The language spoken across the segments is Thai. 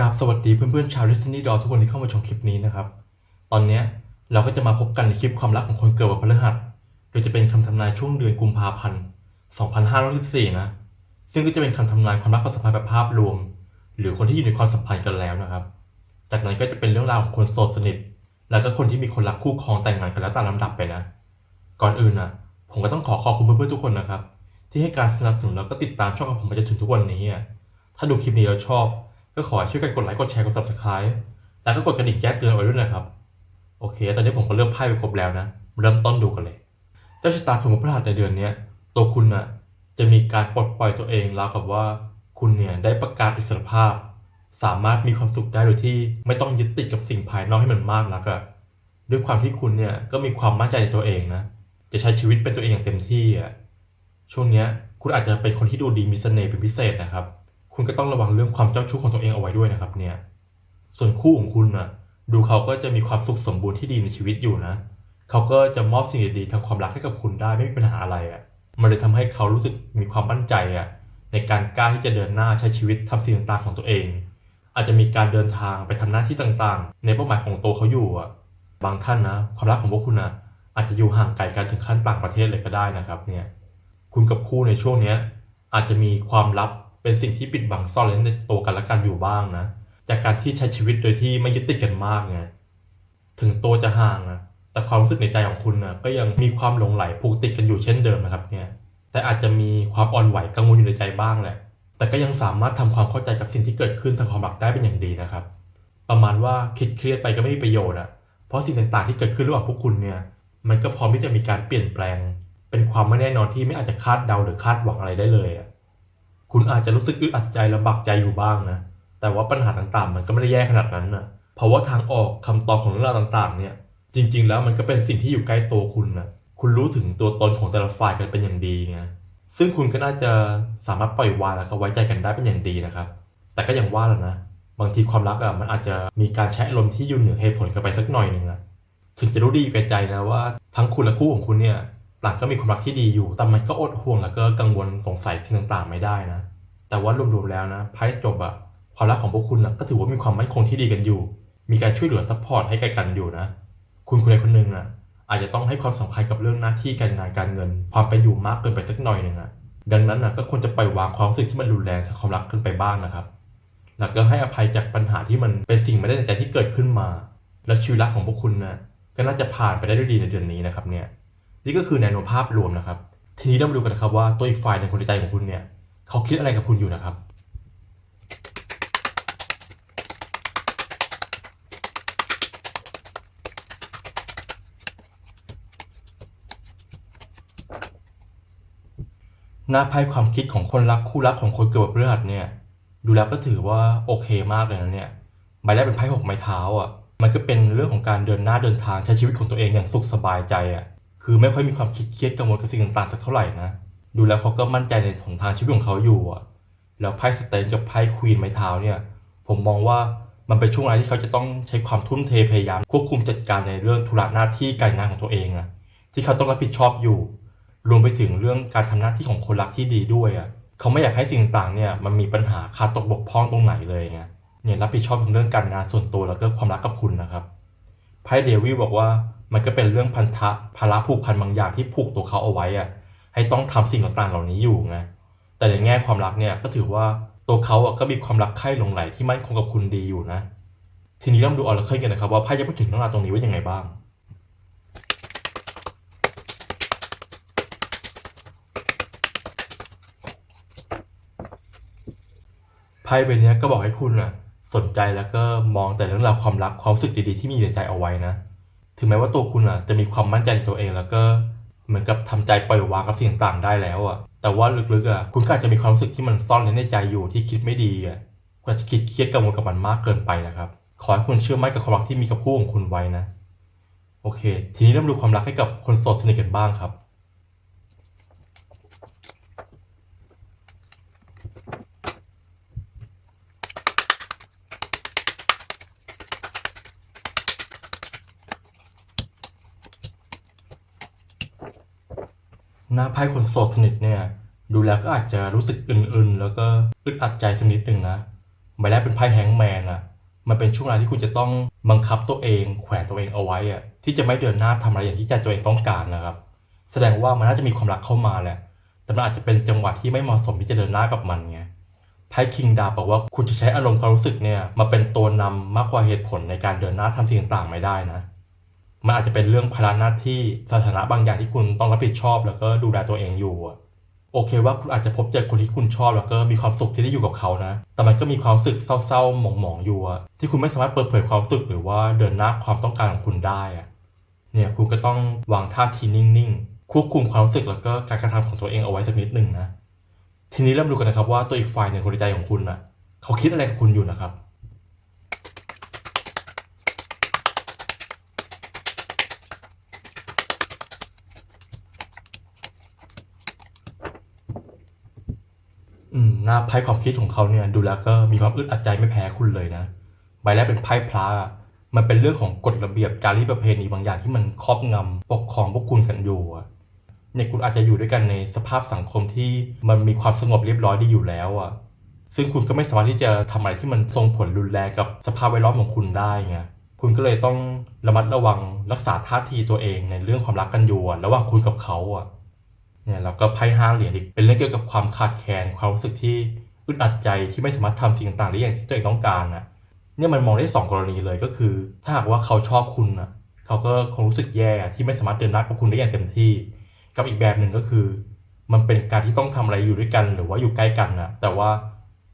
กราบสวัสดีเพื่อนๆชาวดิสนีย์ดอทุกคนที่เข้ามาชมคลิปนี้นะครับ ตอนนี้เราก็จะมาพบกันในคลิปความรักของคนเกิดวันพฤหัส โดยจะเป็นคำทำนายช่วงเดือนกุมภาพันธ์2514นะ ซึ่งก็จะเป็นคำทำนายความรักความสัมพันธ์แบบภาพรวม หรือคนที่อยู่ในความสัมพันธ์กันแล้วนะครับ จากนั้นก็จะเป็นเรื่องราวของคนโสดสนิท แล้วก็คนที่มีคนรักคู่ครองแต่งงานกันแล้วตามลำดับไปนะ ก่อนอื่นนะผมก็ต้องขอขอบคุณเพื่อนๆทุกคนนะครับ ที่ให้การสนับสนุนแล้วก็ติดตามช่องของผมมาจนถึงทุกวันนี้ถ้าดูคลิปนี้แล้วชอบ ก็ขอให้ช่วยกันกดไลค์กดแชร์กด subscribe แล้วก็กดกระดิ่งแจ้งเตือนไว้ด้วยนะครับ โอเค ตอนนี้ผมก็เริ่มไพ่ไปครบแล้วนะ เริ่มต้นดูกันเลย เจ้าชะตาของพระหัสในเดือนนี้ตัวคุณน่ะจะมีการปลดปล่อยตัวเองราวกับว่า คุณเนี่ยได้ประกาศอิสรภาพ สามารถมีความสุขได้โดยที่ไม่ต้องยึดติดกับสิ่งภายนอกให้มันมากนักอะด้วยความที่คุณเนี่ยก็มีความมั่นใจในตัวเองนะ จะใช้ชีวิตเป็นตัวเองอย่างเต็มที่อะช่วงเนี้ยคุณอาจจะเป็นคนที่ดูดีมีเสน่ห์เป็นพิเศษนะครับ คุณก็ต้องระวังเรื่องความเจ้าชู้ของตัวเองเอาไว้ด้วยนะครับ เนี่ย ส่วนคู่ของคุณน่ะดูเขาก็จะมีความสุขสมบูรณ์ที่ดีในชีวิตอยู่นะ เขาก็จะมอบสิ่งดีๆทางความรักให้กับคุณได้ไม่มีปัญหาอะไรอะ่ะ มันเลยทำให้เขารู้สึกมีความมั่นใจอะในการกล้าที่จะเดินหน้าใช้ชีวิตทำสิ่งต่างๆของตัวเอง อาจจะมีการเดินทางไปทำหน้าที่ต่างๆ ในเป้าหมายของตัวเขาอยู่อะ บางท่านนะความรักของพวกคุณนะอาจจะอยู่ห่างไกลกันถึงขั้นต่างประเทศเลยก็ได้นะครับ เนี่ย คุณกับคู่ในช่วงเนี้ยอาจจะมีความลับ เป็นสิ่งที่ปิดบังซ่อนเร้นในตัวกันและกันอยู่บ้างนะ จากการที่ใช้ชีวิตโดยที่ไม่ยึดติดกันมากไงถึงตัวจะห่างนะแต่ความรู้สึกในใจของคุณนะก็ยังมีความหลงไหลผูกติดกันอยู่เช่นเดิมนะครับเนี่ยแต่อาจจะมีความอ่อนไหวกังวลอยู่ในใจบ้างแหละ แต่ก็ยังสามารถทำความเข้าใจกับสิ่งที่เกิดขึ้นทางความรักได้เป็นอย่างดีนะครับ ประมาณว่าคิดเครียดไปก็ไม่มีประโยชน์อะเพราะสิ่งต่างๆที่เกิดขึ้นระหว่างพวกคุณเนี่ย มันก็พร้อมที่จะมีการเปลี่ยนแปลง เป็นความไม่แน่นอนที่ไม่อาจจะคาดเดาหรือคาดหวังอะไรได้เลยอะ คุณอาจจะรู้สึกอึดอัดใจลำบากใจอยู่บ้างนะ แต่ว่าปัญหาต่างๆ มันก็ไม่ได้แย่ขนาดนั้นนะเพราะว่าทางออกคำตอบของเรื่องราวต่างๆ เนี่ย จริง ๆ แล้วมันก็เป็นสิ่งที่อยู่ใกล้ตัวคุณนะคุณรู้ถึงตัวตนของแต่ละฝ่ายกันเป็นอย่างดีไง ซึ่งคุณก็น่าจะสามารถปล่อยวางแล้วก็ไว้ใจกันได้เป็นอย่างดีนะครับ แต่ก็อย่างว่าแหละนะ บางทีความรักอะมันอาจจะมีการใช้อารมณ์ที่ยู่เหนือเหตุผลกันไปสักหน่อยหนึ่งอะถึงจะรู้ดีอยู่แก่ใจนะว่า ทั้งคุณและคู่ของคุณเนี่ย ต่างก็มีความรักที่ดีอยู่ แต่มันก็อดห่วงแล้วก็กังวลสงสัยสิ่งต่างๆไม่ได้นะ แต่ว่ารวมๆแล้วนะไพ่จบอะความรักของพวกคุณนะก็ถือว่ามีความมั่นคงที่ดีกันอยู่ มีการช่วยเหลือซัพพอร์ตให้กันกันอยู่นะ คุณคนใดคนหนึ่งอะอาจจะต้องให้ความสำคัญกับเรื่องหน้าที่การงานการเงิน ความเป็นอยู่มากเกินไปสักหน่อยหนึ่งอะดังนั้นอะก็ควรจะปล่อยวางความรู้สึกที่มันรุนแรงทางความรักกันไปบ้างนะครับ แล้วก็ให้อภัยจากปัญหาที่มันเป็นสิ่งไม่ได้ในใจที่เกิดขึ้นมา และชีวิตรักของพวกคุณนะก็น่าจะผ่านไปได้ด้วยดีในเดือนนี้นะครับเนี่ย นี่ก็คือแนวโน้มภาพรวมนะครับ ทีนี้เรามาดูกันนะครับว่าตัวอีกฝ่ายในคนในใจของคุณเนี่ยเขาคิดอะไรกับคุณอยู่นะครับหน้าไพ่ความคิดของคนรักคู่รักของคนเกิดวันพฤหัสเนี่ย ดูแล้วก็ถือว่าโอเคมากเลยนะเนี่ยใบแรกเป็นไพ่หกไม้เท้าอะ มันก็เป็นเรื่องของการเดินหน้าเดินทางใช้ชีวิตของตัวเองอย่างสุขสบายใจอะ คือไม่ค่อยมีความคิดเครียดกังวลกับสิ่งต่างๆสักเท่าไหร่นะ ดูแล้วเขาก็มั่นใจในหนทางชีวิตของเขาอยู่อะแล้วไพ่สเตนกับไพ่ควีนไม้เท้าเนี่ย ผมมองว่ามันเป็นช่วงเวลาที่เขาจะต้องใช้ความทุ่มเทพยายาม ควบคุมจัดการในเรื่องธุระหน้าที่การงานของตัวเองอะที่เขาต้องรับผิดชอบอยู่ รวมไปถึงเรื่องการทำหน้าที่ของคนรักที่ดีด้วยอะเขาไม่อยากให้สิ่งต่างๆเนี่ยมันมีปัญหาขาดตกบกพร่องตรงไหนเลยไงเนี่ยรับผิดชอบในเรื่องการงานส่วนตัวแล้วก็ความรักกับคุณนะครับไพ่เดวิลบอกว่า มันก็เป็นเรื่องพันธะภาระผูกพันบางอย่างที่ผูกตัวเขาเอาไว้อะให้ต้องทำสิ่งต่างๆเหล่านี้อยู่ไงแต่ในแง่ความรักเนี่ยก็ถือว่าตัวเขาอะก็มีความรักใคร่หลงไหลที่มั่นคงกับคุณดีอยู่นะ ทีนี้เรามดูออร์เคิลกันนะครับว่าไพ่จะพูดถึงเรื่องราวตรงนี้ว่ายังไงบ้างไพ่ใบเนี้ยก็บอกให้คุณอะสนใจแล้วก็มองแต่เรื่องราวความรักความรู้สึกดีๆที่มีในใจเอาไว้นะ ถึงแม้ว่าตัวคุณอะจะมีความมั่นใจในตัวเองแล้วก็เหมือนกับทำใจปล่อยวางกับสิ่งต่างได้แล้วอะ แต่ว่าลึกๆอะคุณก็อาจจะมีความรู้สึกที่มันซ่อนไว้ในใจอยู่ที่คิดไม่ดีอะคุณอาจะคิดเครียดกังวลกับมันมากเกินไปนะครับ ขอให้คุณเชื่อมั่นกับความรักที่มีกับคู่ของคุณไว้นะ โอเค ทีนี้เริ่มดูความรักให้กับคนโสดสนิทกันบ้างครับ หน้าไพ่คนโสดสนิทเนี่ย ดูแล้วก็อาจจะรู้สึกอึนๆ แล้วก็อึดอัดใจสักนิดหนึ่งนะใบแรกเป็นไพ่แฮงแมนอะมันเป็นช่วงเวลาที่คุณจะต้องบังคับตัวเอง แขวนตัวเองเอาไว้อะที่จะไม่เดินหน้าทำอะไรอย่างที่ใจตัวเองต้องการนะครับ แสดงว่ามันน่าจะมีความรักเข้ามาแหละ แต่มันอาจจะเป็นจังหวะที่ไม่เหมาะสมที่จะเดินหน้ากับมันไงไพ่คิงดาบอกว่าคุณจะใช้อารมณ์ความรู้สึกเนี่ยมาเป็นตัวนำมากกว่าเหตุผลในการเดินหน้าทำสิ่งต่างๆไม่ได้นะ มันอาจจะเป็นเรื่องภาระหน้าที่สถานะบางอย่างที่คุณต้องรับผิดชอบ แล้วก็ดูแลตัวเองอยู่โอเคว่าคุณอาจจะพบเจอคนที่คุณชอบแล้วก็มีความสุขที่ได้อยู่กับเขานะ แต่มันก็มีความรู้สึกเศร้าๆ หมองๆ อยู่ที่คุณไม่สามารถเปิดเผยความรู้สึกหรือว่าเดินหน้าความต้องการของคุณได้อะเนี่ยคุณก็ต้องวางท่าทีนิ่งๆ ควบคุมความรู้สึกแล้วก็การกระทำของตัวเองเอาไว้สักนิดหนึ่งนะ ทีนี้เริ่มดูกันนะครับว่าตัวอีกฝ่ายหนึ่งคนในใจของคุณน่ะ เขาคิดอะไรกับคุณอยู่นะครับ อืมหน้าไพ่ความคิดของเขาเนี่ยดูแล้วก็มีความอึดอัดใจไม่แพ้คุณเลยนะ ใบแรกเป็นไพ่พระอะมันเป็นเรื่องของกฎระเบียบจารีตประเพณีบางอย่างที่มันครอบงำปกครองพวกคุณกันอยู่เนี่ยคุณอาจจะอยู่ด้วยกันในสภาพสังคมที่มันมีความสงบเรียบร้อยดีอยู่แล้วอะ ซึ่งคุณก็ไม่สามารถที่จะทำอะไรที่มันส่งผลรุนแรงกับสภาพแวดล้อมของคุณได้ไงคุณก็เลยต้องระมัดระวังรักษาท่าทีตัวเองในเรื่องความรักกันอยู่ระหว่างคุณกับเขาอะ เนี่ยแล้วก็ไพ่ห้าเหรียญอีกเป็นเรื่องเกี่ยวกับความขาดแคลนความรู้สึกที่อึดอัดใจที่ไม่สามารถทำสิ่งต่างๆได้อย่างที่ตัวเองต้องการนะเนี่ยมันมองได้สองกรณีเลยก็คือ ถ้าหากว่าเขาชอบคุณนะเขาก็คงรู้สึกแย่ที่ไม่สามารถเดินหน้ากับคุณได้อย่างเต็มที่ กับอีกแบบหนึ่งก็คือ มันเป็นการที่ต้องทำอะไรอยู่ด้วยกัน หรือว่าอยู่ใกล้กันนะแต่ว่า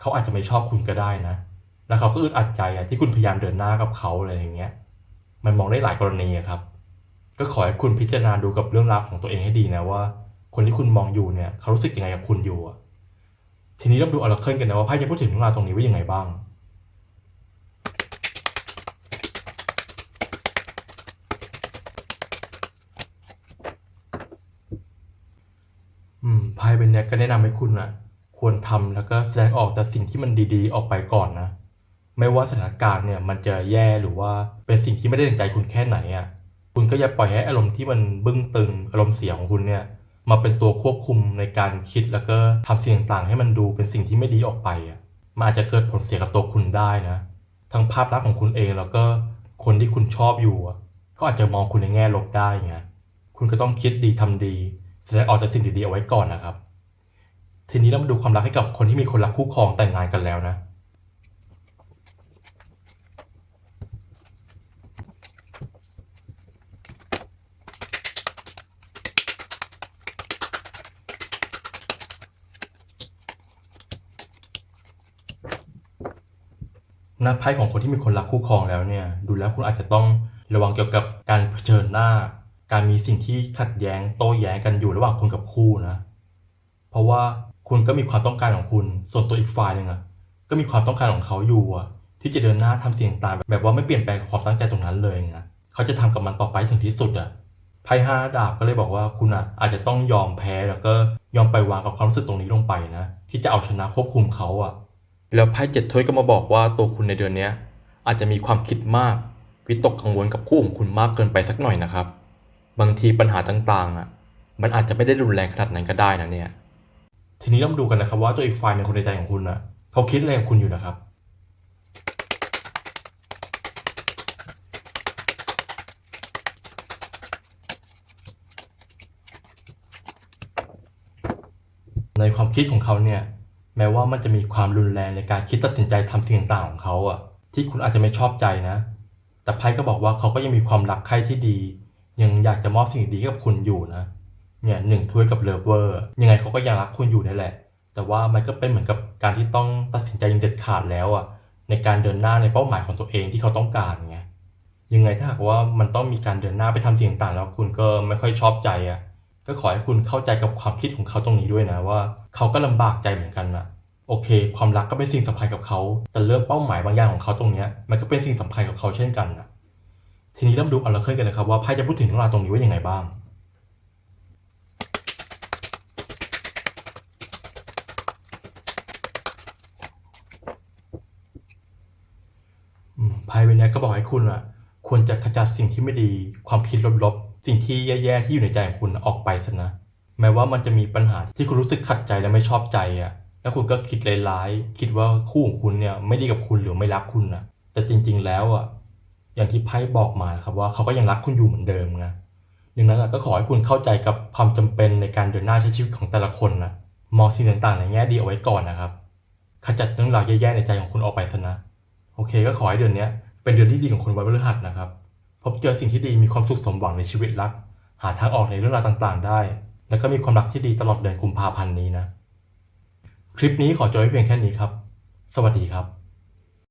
เขาอาจจะไม่ชอบคุณก็ได้นะ แล้วเขาก็อึดอัดใจอะที่คุณพยายามเดินหน้ากับเขาอะไรอย่างเงี้ย มันมองได้หลายกรณีครับ ก็ขอให้คุณพิจารณาดูกับเรื่องราวของตัวเองให้ดีนะว่า คนที่คุณมองอยู่เนี่ยเขารู้สึกยังไงกับคุณอยู่ ทีนี้เราดูออร์เคิลกันนะว่าไพ่จะพูดถึงเรื่องราวตรงนี้ว่ายังไงบ้างอืมไพ่เป็นเนี้ยก็แนะนำให้คุณอะควรทำแล้วก็แสดงออกแต่สิ่งที่มันดีๆ ออกไปก่อนนะ ไม่ว่าสถานการณ์เนี่ยมันจะแย่หรือว่าเป็นสิ่งที่ไม่ได้ดังใจคุณแค่ไหนอะ คุณก็อย่าปล่อยให้อารมณ์ที่มันบึ้งตึงอารมณ์เสียของคุณเนี่ย มาเป็นตัวควบคุมในการคิดแล้วก็ทำสิ่งต่างๆ ให้มันดูเป็นสิ่งที่ไม่ดีออกไปอะมันอาจจะเกิดผลเสียกับตัวคุณได้นะ ทั้งภาพลักษณ์ของคุณเองแล้วก็คนที่คุณชอบอยู่อะก็อาจจะมองคุณในแง่ลบได้ไงคุณก็ต้องคิดดีทำดีแสดงออกจากสิ่งดีๆเอาไว้ก่อนนะครับ ทีนี้เรามาดูความรักให้กับคนที่มีคนรักคู่ครองแต่งงานกันแล้วนะ หน้าไพ่ของคนที่มีคนรักคู่ครองแล้วเนี่ย ดูแล้วคุณอาจจะต้องระวังเกี่ยวกับการเผชิญหน้า การมีสิ่งที่ขัดแย้งโต้แย้งกันอยู่ระหว่างคุณกับคู่นะ เพราะว่าคุณก็มีความต้องการของคุณ ส่วนตัวอีกฝ่ายหนึ่งอะก็มีความต้องการของเขาอยู่อะที่จะเดินหน้าทำสิ่งต่างแบบว่าไม่เปลี่ยนแปลงความตั้งใจตรงนั้นเลยนะเขาจะทำกับมันต่อไปถึงที่สุดอะไพ่ห้าดาบก็เลยบอกว่าคุณอะอาจจะต้องยอมแพ้แล้วก็ยอมไปวางกับความรู้สึกตรงนี้ลงไปนะที่จะเอาชนะควบคุมเขาอะ แล้วไพ่เจ็ดถ้วยก็มาบอกว่าตัวคุณในเดือนนี้อาจจะมีความคิดมาก วิตกกังวลกับคู่ของคุณมากเกินไปสักหน่อยนะครับ บางทีปัญหาต่างๆอะ มันอาจจะไม่ได้รุนแรงขนาดนั้นก็ได้นะเนี่ย ทีนี้เรามาดูกันนะครับว่าตัวอีกฝ่ายในคนในใจของคุณอะ เขาคิดอะไรกับคุณอยู่นะครับในความคิดของเขาเนี่ย แม้ว่ามันจะมีความรุนแรงในการคิดตัดสินใจทำสิ่งต่างๆของเขาอะที่คุณอาจจะไม่ชอบใจนะ แต่ไพ่ก็บอกว่าเขาก็ยังมีความรักใคร่ที่ดี ยังอยากจะมอบสิ่งดีกับคุณอยู่นะ เนี่ยหนึ่งถ้วยกับเลิฟเวอร์ยังไงเขาก็ยังรักคุณอยู่นั่นแหละ แต่ว่ามันก็เป็นเหมือนกับการที่ต้องตัดสินใจอย่างเด็ดขาดแล้วอะในการเดินหน้าในเป้าหมายของตัวเองที่เขาต้องการไงยังไงถ้าหากว่ามันต้องมีการเดินหน้าไปทำสิ่งต่างๆแล้วคุณก็ไม่ค่อยชอบใจอะ ก็ขอให้คุณเข้าใจกับความคิดของเขาตรงนี้ด้วยนะว่า เขาก็ลำบากใจเหมือนกันนะโอเค ความรักก็เป็นสิ่งสำคัญกับเขา แต่เรื่องเป้าหมายบางอย่างของเขาตรงนี้มันก็เป็นสิ่งสำคัญกับเขาเช่นกันนะทีนี้เรามดูอัลเคอร์เคยกันนะครับว่าไพ่จะพูดถึงเรื่องราวตรงนี้ว่ายังไงบ้างไพ่ใบเนี้ยก็บอกให้คุณอะควรจะขจัดสิ่งที่ไม่ดี ความคิดลบๆ สิ่งที่แย่ๆที่อยู่ในใจของคุณออกไปซะนะ แม้ว่ามันจะมีปัญหาที่คุณรู้สึกขัดใจและไม่ชอบใจอะ แล้วคุณก็คิดร้ายๆคิดว่าคู่ของคุณเนี่ยไม่ดีกับคุณหรือไม่รักคุณนะแต่จริงๆแล้วอะอย่างที่ไพ่บอกมาครับว่าเขาก็ยังรักคุณอยู่เหมือนเดิมนะดังนั้นก็ขอให้คุณเข้าใจกับความจำเป็นในการเดินหน้าใช้ชีวิตของแต่ละคนนะมองสิ่งต่างๆในแง่ดีเอาไว้ก่อนนะครับขจัดเรื่องราวแย่ๆในใจของคุณออกไปซะนะ โอเคก็ขอให้เดือนนี้เป็นเดือนที่ดีของคนวันพฤหัสนะครับ พบเจอสิ่งที่ดีมีความสุขสมหวังในชีวิตรัก หาทางออกในเรื่องราวต่างๆ ได้ แล้วก็มีความรักที่ดีตลอดเดือนกุมภาพันธ์นี้นะ คลิปนี้ขอจบไว้เพียงแค่นี้ครับ สวัสดีครับ